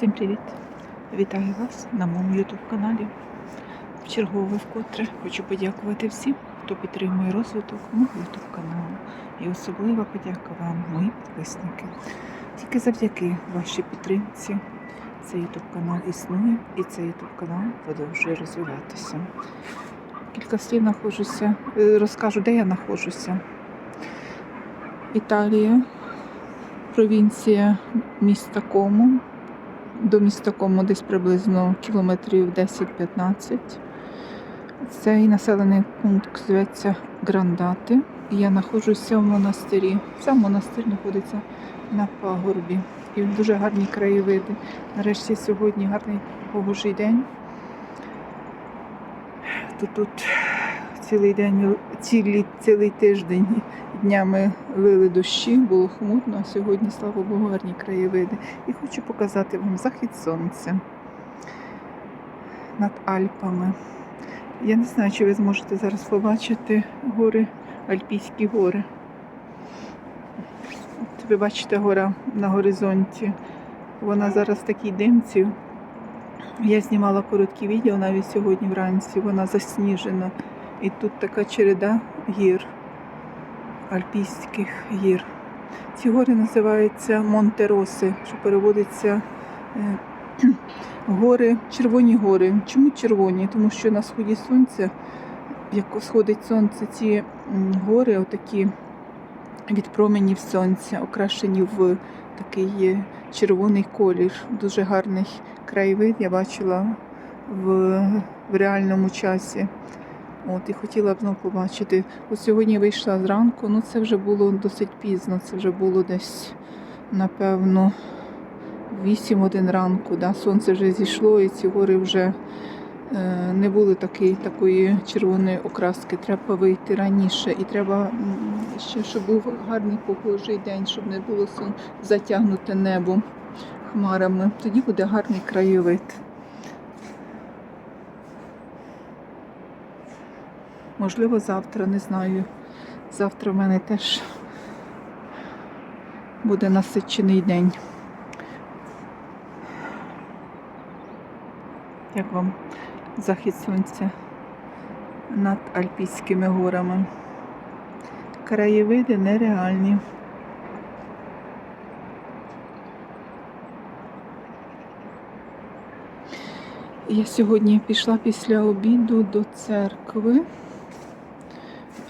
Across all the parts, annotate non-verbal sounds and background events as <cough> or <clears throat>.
Всім привіт! Вітаю вас на моєму YouTube каналі. Вчергове вкотре хочу подякувати всім, хто підтримує розвиток мого YouTube каналу. І особлива подяка вам, мої підписники. Тільки завдяки вашій підтримці цей YouTube канал існує і цей YouTube канал продовжує розвиватися. Кілька слів нахожуся, е, розкажу, де я знаходжуся. Італія, провінція міста Кому. До міста Кому десь приблизно кілометрів 10-15. Цей населений пункт зветься Грандати. Я знаходжуся в монастирі. Сам монастир знаходиться на пагорбі. І дуже гарні краєвиди. Нарешті сьогодні гарний погожий день. То тут цілий день, цілий, цілий тиждень днями лили дощі, було хмурно, а сьогодні, слава Богу, гарні краєвиди. І хочу показати вам захід сонця над Альпами. Я не знаю, чи ви зможете зараз побачити гори, Альпійські гори. От ви бачите гора на горизонті. Вона зараз в такій димці. Я знімала короткі відео навіть сьогодні вранці. Вона засніжена. І тут така череда гір, альпійських гір. Ці гори називаються Монтероси, що переводиться е, <clears throat> гори, червоні гори. Чому червоні? Тому що на сході сонця, як сходить сонце, ці гори, отакі від променів сонця, окрашені в такий е, червоний колір. Дуже гарний краєвид я бачила в, в реальному часі. От, і хотіла б знову побачити. От сьогодні вийшла зранку, ну це вже було досить пізно, це вже було десь, напевно, 8 годин ранку. Да? Сонце вже зійшло і ці гори вже е, не були такі, такої червоної окраски. Треба вийти раніше. І треба ще, щоб був гарний погожий день, щоб не було сон затягнуте небо хмарами. Тоді буде гарний краєвид. Можливо, завтра, не знаю. Завтра в мене теж буде насичений день. Як вам захід сонця над Альпійськими горами? Краєвиди нереальні. Я сьогодні пішла після обіду до церкви.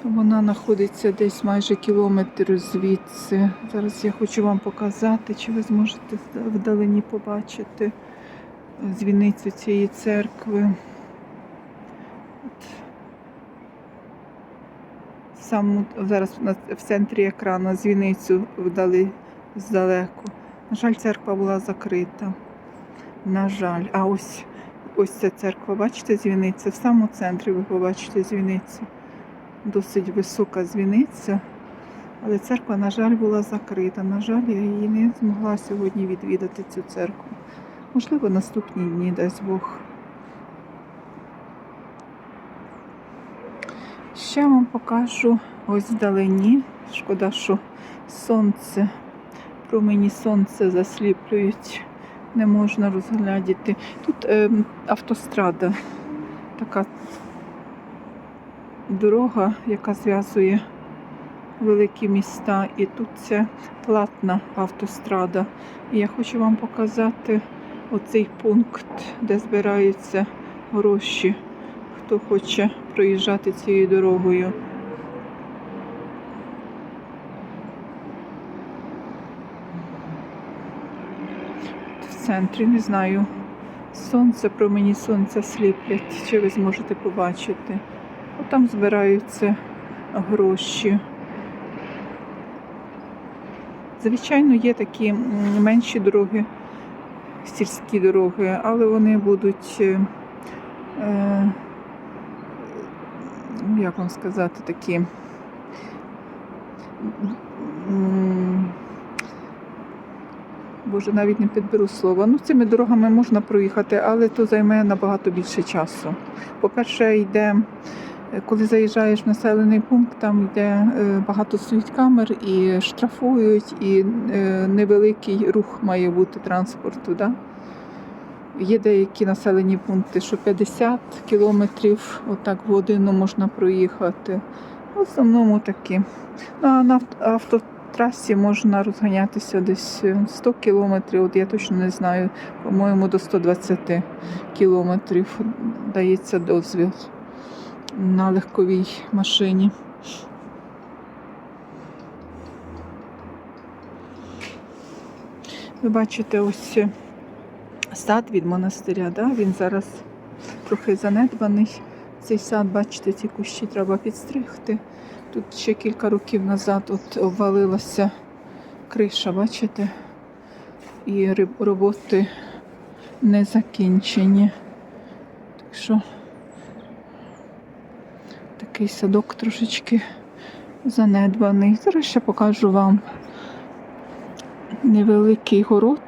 Вона знаходиться десь майже кілометр звідси. Зараз я хочу вам показати, чи ви зможете вдалині побачити дзвіницю цієї церкви. От. Зараз в центрі екрану дзвіницю вдали здалеку. На жаль, церква була закрита. На жаль, а ось ось ця церква, бачите, дзвіниця. В самому центрі ви побачите дзвіницю досить висока дзвіниця, але церква, на жаль, була закрита. На жаль, я її не змогла сьогодні відвідати цю церкву. Можливо, наступні дні дасть Бог. Ще вам покажу ось вдалині. Шкода, що сонце, промені сонце засліплюють, не можна розглядіти. Тут ем, автострада, така дорога, яка зв'язує великі міста. І тут це платна автострада. І я хочу вам показати оцей пункт, де збираються гроші, хто хоче проїжджати цією дорогою. В центрі не знаю. Сонце промені сонця сліплять, чи ви зможете побачити. Там збираються гроші. Звичайно, є такі менші дороги, сільські дороги, але вони будуть, е, е, ну, як вам сказати, такі. Боже, навіть не підберу слова. Ну, цими дорогами можна проїхати, але то займе набагато більше часу. По-перше, йде Коли заїжджаєш в населений пункт, там йде е, багато стоїть камер і штрафують, і е, невеликий рух має бути транспорту. Да? Є деякі населені пункти, що 50 кілометрів отак в годину можна проїхати. В основному такі. Ну, на автотрасі можна розганятися десь е, 100 кілометрів, от я точно не знаю, по-моєму, до 120 кілометрів дається дозвіл на легковій машині. Ви бачите ось сад від монастиря, да? він зараз трохи занедбаний. Цей сад, бачите, ці кущі треба підстригти. Тут ще кілька років назад от обвалилася криша, бачите? І роботи не закінчені. Так що такий садок трошечки занедбаний. Зараз ще покажу вам невеликий город.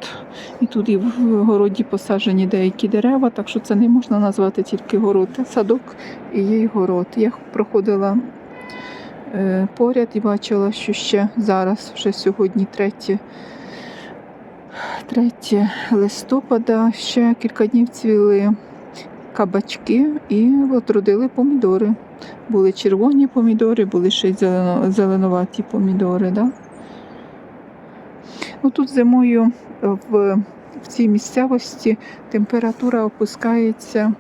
І тут і в городі посаджені деякі дерева, так що це не можна назвати тільки город. Це садок і є город. Я проходила е, поряд і бачила, що ще зараз, вже сьогодні 3, 3 листопада, ще кілька днів цвіли кабачки і от родили помідори. Були червоні помідори, були ще й зеленуваті помідори. Да? Ну, тут зимою в, в цій місцевості температура опускається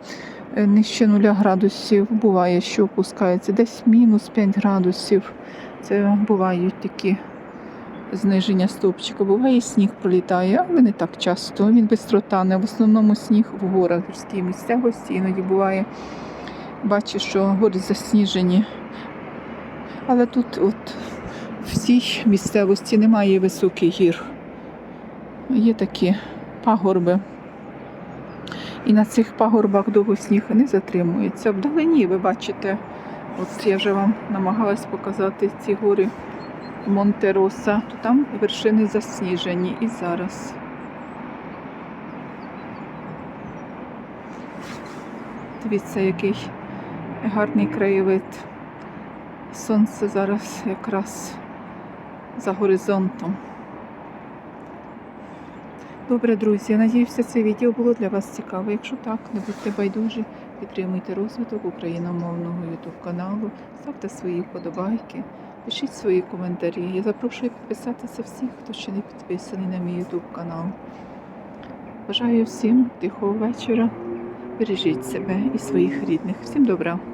е, нижче 0 градусів. Буває, що опускається десь мінус 5 градусів. Це бувають такі зниження стовпчика. Буває, сніг пролітає, але не так часто. Він швидко тане. В основному сніг в горах гірській місцевості. Іноді буває, бачу, що гори засніжені. Але тут от в цій місцевості немає високих гір. Є такі пагорби. І на цих пагорбах довго сніг не затримується. Вдалині ви бачите, от я вже вам намагалась показати ці гори Монтероса, то там вершини засніжені і зараз. Дивіться, який гарний краєвид. Сонце зараз якраз за горизонтом. Добре, друзі, я надіюся, це відео було для вас цікаве. Якщо так, не будьте байдужі, підтримуйте розвиток україномовного YouTube каналу, ставте свої вподобайки, пишіть свої коментарі. Я запрошую підписатися всіх, хто ще не підписаний на мій YouTube канал. Бажаю всім тихого вечора. Бережіть себе і своїх рідних. Всім добра!